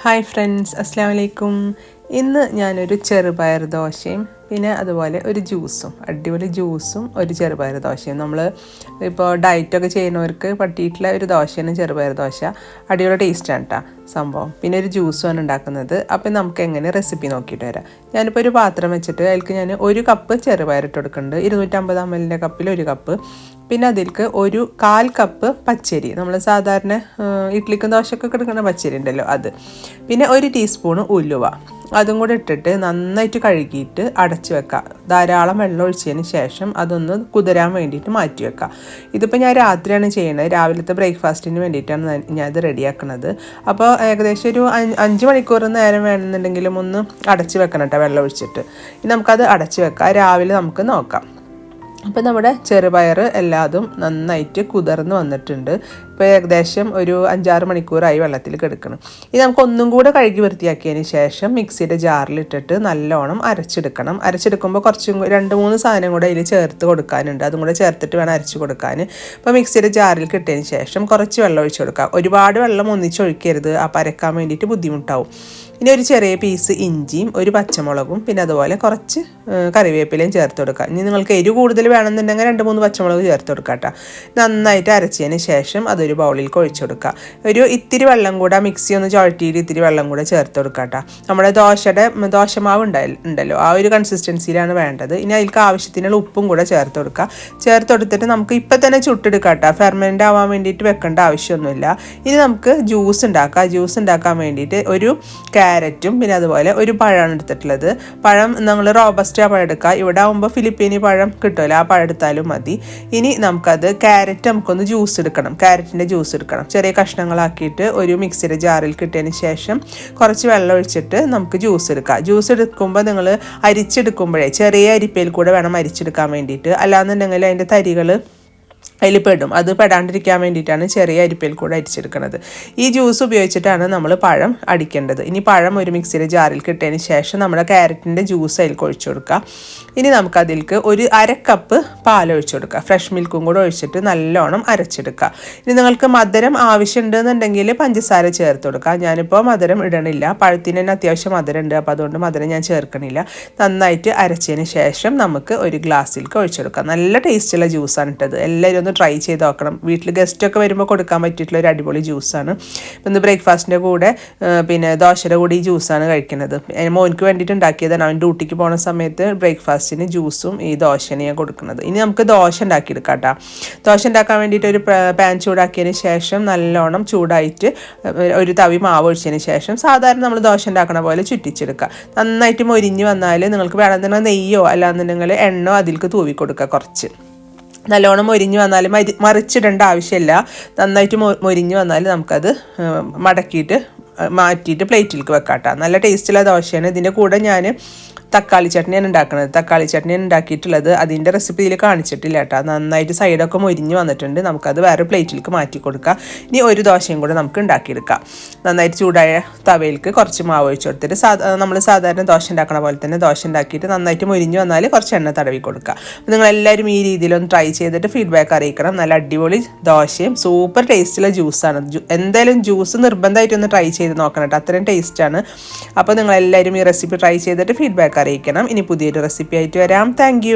Hi friends അസ്സാം വലൈക്കും ഇന്ന് ഞാനൊരു ചെറുപയർ ദോശയും പിന്നെ അതുപോലെ ഒരു ജ്യൂസും അടിപൊളി ജ്യൂസും ഒരു ചെറുപയർ ദോശയും. നമ്മൾ ഇപ്പോൾ ഡയറ്റൊക്കെ ചെയ്യുന്നവർക്ക് പറ്റിയിട്ടുള്ള ഒരു ദോശയാണ് ചെറുപയർ ദോശ. അടിപൊളി ടേസ്റ്റാണ് കേട്ടോ സംഭവം. പിന്നെ ഒരു ജ്യൂസുമാണ് ഉണ്ടാക്കുന്നത്. അപ്പം നമുക്ക് എങ്ങനെ റെസിപ്പി നോക്കിയിട്ട് വരാം. ഞാനിപ്പോൾ ഒരു പാത്രം വെച്ചിട്ട് അതിൽക്ക് ഞാൻ ഒരു കപ്പ് ചെറുപയർ ഇട്ട് കൊടുക്കുന്നുണ്ട്. ഇരുന്നൂറ്റമ്പത് എം എല്ലിന്റെ കപ്പിൽ ഒരു കപ്പ് പിന്നെ അതിൽക്ക് ഒരു കാൽ കപ്പ് പച്ചരി. നമ്മൾ സാധാരണ ഇഡ്ലിക്കും ദോശക്കൊക്കെ എടുക്കുന്ന പച്ചരി ഉണ്ടല്ലോ അത്. പിന്നെ ഒരു ടീസ്പൂൺ ഉലുവ. അതും കൂടെ ഇട്ടിട്ട് നന്നായിട്ട് കഴുകിയിട്ട് അടച്ചു വെക്കുക ധാരാളം വെള്ളം ഒഴിച്ചതിന് ശേഷം അതൊന്ന് കുതിരാൻ വേണ്ടിയിട്ട് മാറ്റി വെക്കുക ഇതിപ്പോൾ ഞാൻ രാത്രിയാണ് ചെയ്യുന്നത് രാവിലത്തെ ബ്രേക്ക്ഫാസ്റ്റിന് വേണ്ടിയിട്ടാണ് ഞാൻ ഇത് റെഡിയാക്കുന്നത് അപ്പോൾ ഏകദേശം ഒരു അഞ്ച് മണിക്കൂർ നേരം വേണമെന്നുണ്ടെങ്കിലും ഒന്ന് അടച്ചു വെക്കണം കേട്ടോ വെള്ളം ഒഴിച്ചിട്ട്. നമുക്കത് അടച്ചു വെക്കാം. രാവിലെ നമുക്ക് നോക്കാം. അപ്പോൾ നമ്മുടെ ചെറുപയർ എല്ലാതും നന്നായിട്ട് കുതിർന്ന് വന്നിട്ടുണ്ട്. ഇപ്പോൾ ഏകദേശം ഒരു അഞ്ചാറ് മണിക്കൂറായി വെള്ളത്തിൽ കിടക്കണം. ഇത് നമുക്ക് ഒന്നും കൂടെ കഴുകി വൃത്തിയാക്കിയതിന് ശേഷം മിക്സിയുടെ ജാറിലിട്ടിട്ട് നല്ലോണം അരച്ചെടുക്കണം. അരച്ചെടുക്കുമ്പോൾ കുറച്ചും രണ്ട് മൂന്ന് സാധനം കൂടെ അതിൽ ചേർത്ത് കൊടുക്കാനുണ്ട്. അതും കൂടെ ചേർത്തിട്ട് വേണം അരച്ച് കൊടുക്കാൻ ഇപ്പോൾ മിക്സിയുടെ ജാറിൽ കിട്ടിയതിന് ശേഷം കുറച്ച് വെള്ളം ഒഴിച്ച് കൊടുക്കാം. ഒരുപാട് വെള്ളം ഒന്നിച്ച് ഒഴിക്കരുത്. അപ്പോൾ അരക്കാൻ വേണ്ടിയിട്ട് ബുദ്ധിമുട്ടാവും. ഇനി ഒരു ചെറിയ പീസ് ഇഞ്ചിയും ഒരു പച്ചമുളകും പിന്നെ അതുപോലെ കുറച്ച് കറിവേപ്പിലയും ചേർത്ത് കൊടുക്കുക ഇനി നിങ്ങൾക്ക് എരിവ് കൂടുതൽ വേണമെന്നുണ്ടെങ്കിൽ രണ്ട് മൂന്ന് പച്ചമുളക് ചേർത്ത് കൊടുക്കുക കേട്ടോ. നന്നായിട്ട് അരച്ചതിന് ശേഷം അതൊരു ബൗളിൽ ഒഴിച്ചു കൊടുക്കുക ഒരു ഇത്തിരി വെള്ളം കൂടെ മിക്സി ഒന്ന് ചുഴറ്റിയിട്ട് ഇത്തിരി വെള്ളം കൂടെ ചേർത്ത് കൊടുക്കുക കേട്ടോ. നമ്മുടെ ദോശയുടെ ദോശമാവ് ഉണ്ടല്ലോ. ആ ഒരു കൺസിസ്റ്റൻസിയിലാണ് വേണ്ടത്. ഇനി അതിൽക്ക് ആവശ്യത്തിനുള്ള ഉപ്പും കൂടെ ചേർത്ത് കൊടുക്കുക ചേർത്ത് കൊടുത്തിട്ട് നമുക്ക് ഇപ്പം തന്നെ ചുട്ടെടുക്കാം കേട്ടോ. ഫെർമെന്റ് ആവാൻ വേണ്ടിയിട്ട് വെക്കേണ്ട ആവശ്യമൊന്നുമില്ല. ഇനി നമുക്ക് ജ്യൂസ് ഉണ്ടാക്കാം. ജ്യൂസ് ഉണ്ടാക്കാൻ വേണ്ടിയിട്ട് ഒരു ക്യാരറ്റും പിന്നെ അതുപോലെ ഒരു പഴമാണ് എടുത്തിട്ടുള്ളത്. പഴം നമ്മൾ റോബസ്റ്റ് പഴം എടുക്കുക ഇവിടെ ആകുമ്പോൾ ഫിലിപ്പീനി പഴം കിട്ടുമല്ലോ. ആ പഴം എടുത്താലും മതി. ഇനി നമുക്കത് ക്യാരറ്റ് നമുക്കൊന്ന് ജ്യൂസ് എടുക്കണം. ക്യാരറ്റിന്റെ ജ്യൂസ് എടുക്കണം. ചെറിയ കഷ്ണങ്ങളാക്കിയിട്ട് ഒരു മിക്സിയുടെ ജാറിൽ കിട്ടിയതിന് ശേഷം കുറച്ച് വെള്ളം ഒഴിച്ചിട്ട് നമുക്ക് ജ്യൂസ് എടുക്കാം. ജ്യൂസ് എടുക്കുമ്പോൾ നിങ്ങൾ അരിച്ചെടുക്കുമ്പോഴേ ചെറിയ അരിപ്പയിൽ കൂടെ വേണം അരിച്ചെടുക്കാൻ വേണ്ടിയിട്ട്. അല്ലാന്നുണ്ടെങ്കിൽ അതിന്റെ തരികൾ അതിൽ പെടും അത് പെടാണ്ടിരിക്കാൻ വേണ്ടിയിട്ടാണ് ചെറിയ അരിപ്പയിൽ കൂടെ അരിച്ചെടുക്കുന്നത് ഈ ജ്യൂസ് ഉപയോഗിച്ചിട്ടാണ് നമ്മൾ പഴം അടിക്കേണ്ടത്. ഇനി പഴം ഒരു മിക്സിയുടെ ജാറിൽ കിട്ടിയതിന് ശേഷം നമ്മുടെ ക്യാരറ്റിന്റെ ജ്യൂസ് അതിൽ ഒഴിച്ചു കൊടുക്കുക ഇനി നമുക്ക് അതിൽക്ക് ഒരു അര കപ്പ് പാൽ ഒഴിച്ചു കൊടുക്കുക ഫ്രഷ് മിൽക്കും കൂടെ ഒഴിച്ചിട്ട് നല്ലോണം അരച്ചെടുക്കുക ഇനി നിങ്ങൾക്ക് മധുരം ആവശ്യമുണ്ടെന്നുണ്ടെങ്കിൽ പഞ്ചസാര ചേർത്ത് കൊടുക്കുക ഞാനിപ്പോൾ മധുരം ഇടണില്ല. പഴത്തിന് തന്നെ അത്യാവശ്യം മധുരം ഉണ്ട് അപ്പോൾ അതുകൊണ്ട് മധുരം ഞാൻ ചേർക്കണില്ല. നന്നായിട്ട് അരച്ചതിന് ശേഷം നമുക്ക് ഒരു ഗ്ലാസ്സിലേക്ക് ഒഴിച്ചെടുക്കാം നല്ല ടേസ്റ്റുള്ള ജ്യൂസാണ് ഇട്ടത് എല്ലാവരും ഒന്ന് ട്രൈ ചെയ്ത് നോക്കണം. വീട്ടിൽ ഗസ്റ്റൊക്കെ വരുമ്പോൾ കൊടുക്കാൻ പറ്റിയിട്ടുള്ള ഒരു അടിപൊളി ജ്യൂസാണ് ഇന്ന് ബ്രേക്ക്ഫാസ്റ്റിന്റെ കൂടെ പിന്നെ ദോശയുടെ കൂടെ ഈ ജ്യൂസാണ് കഴിക്കുന്നത്. മോനിക്ക് വേണ്ടിയിട്ട് ഉണ്ടാക്കിയതാണ്. അവൻ ഡ്യൂട്ടിക്ക് പോകുന്ന സമയത്ത് ബ്രേക്ക്ഫാസ്റ്റിന് ജ്യൂസും ഈ ദോശയാണ് ഞാൻ കൊടുക്കുന്നത്. ഇനി നമുക്ക് ദോശ ഉണ്ടാക്കിയെടുക്കാം കേട്ടോ ദോശ ഉണ്ടാക്കാൻ വേണ്ടിയിട്ട് ഒരു പാൻ ചൂടാക്കിയതിന് ശേഷം നല്ലോണം ചൂടായിട്ട് ഒരു തവി മാവ് ഒഴിച്ചതിന് ശേഷം സാധാരണ നമ്മൾ ദോശ ഉണ്ടാക്കണ പോലെ ചുറ്റിച്ചെടുക്കുക നന്നായിട്ട് മൊരിഞ്ഞ് വന്നാൽ നിങ്ങൾക്ക് വേണമെന്നുണ്ടെങ്കിൽ നെയ്യോ അല്ലാന്നുണ്ടെങ്കിൽ എണ്ണോ അതിലേക്ക് തൂവി കൊടുക്കുക കുറച്ച്. നല്ലോണം മൊരിഞ്ഞ് വന്നാൽ മരി മറിച്ചിടേണ്ട ആവശ്യമില്ല. നന്നായിട്ട് മൊ മൊരിഞ്ഞ് വന്നാൽ നമുക്കത് മടക്കിയിട്ട് മാറ്റിയിട്ട് പ്ലേറ്റിലേക്ക് വെക്കാം നല്ല ടേസ്റ്റുള്ള ദോശയാണ്. ഇതിന്റെ കൂടെ ഞാൻ തക്കാളി ചട്നിയാണ് ഉണ്ടാക്കുന്നത് തക്കാളി ചട്നിയാണ് ഉണ്ടാക്കിയിട്ടുള്ളത്. അതിന്റെ റെസിപ്പി ഇതിൽ കാണിച്ചിട്ടില്ല കേട്ടോ. നന്നായിട്ട് സൈഡൊക്കെ മൊരിഞ്ഞ് വന്നിട്ടുണ്ട്. നമുക്കത് വേറെ പ്ലേറ്റിലേക്ക് മാറ്റി കൊടുക്കാം. ഇനി ഒരു ദോശയും കൂടെ നമുക്ക് ഉണ്ടാക്കിയെടുക്കാം. നന്നായിട്ട് ചൂടായ തവയിലേക്ക് കുറച്ച് മാവ് ഒഴിച്ച് കൊടുത്തിട്ട് സാധാ നമ്മൾ സാധാരണ ദോശ ഉണ്ടാക്കണ പോലെ തന്നെ ദോശ ഉണ്ടാക്കിയിട്ട് നന്നായിട്ട് മൊരിഞ്ഞ് വന്നാൽ കുറച്ച് എണ്ണ തടവി കൊടുക്കുക. അപ്പോൾ നിങ്ങളെല്ലാവരും ഈ രീതിയിലൊന്ന് ട്രൈ ചെയ്തിട്ട് ഫീഡ്ബാക്ക് അറിയിക്കണം. നല്ല അടിപൊളി ദോശയും സൂപ്പർ ടേസ്റ്റുള്ള ജ്യൂസാണ് എന്തായാലും ജ്യൂസ് നിർബന്ധമായിട്ടൊന്ന് ട്രൈ ചെയ്ത് നോക്കണം കേട്ടോ. അത്രയും ടേസ്റ്റാണ് അപ്പോൾ നിങ്ങളെല്ലാവരും ഈ റെസിപ്പി ട്രൈ ചെയ്തിട്ട് ഫീഡ്ബാക്ക് അറിയിക്കണം ഇനി പുതിയൊരു റെസിപ്പി ആയിട്ട് വരാം. താങ്ക്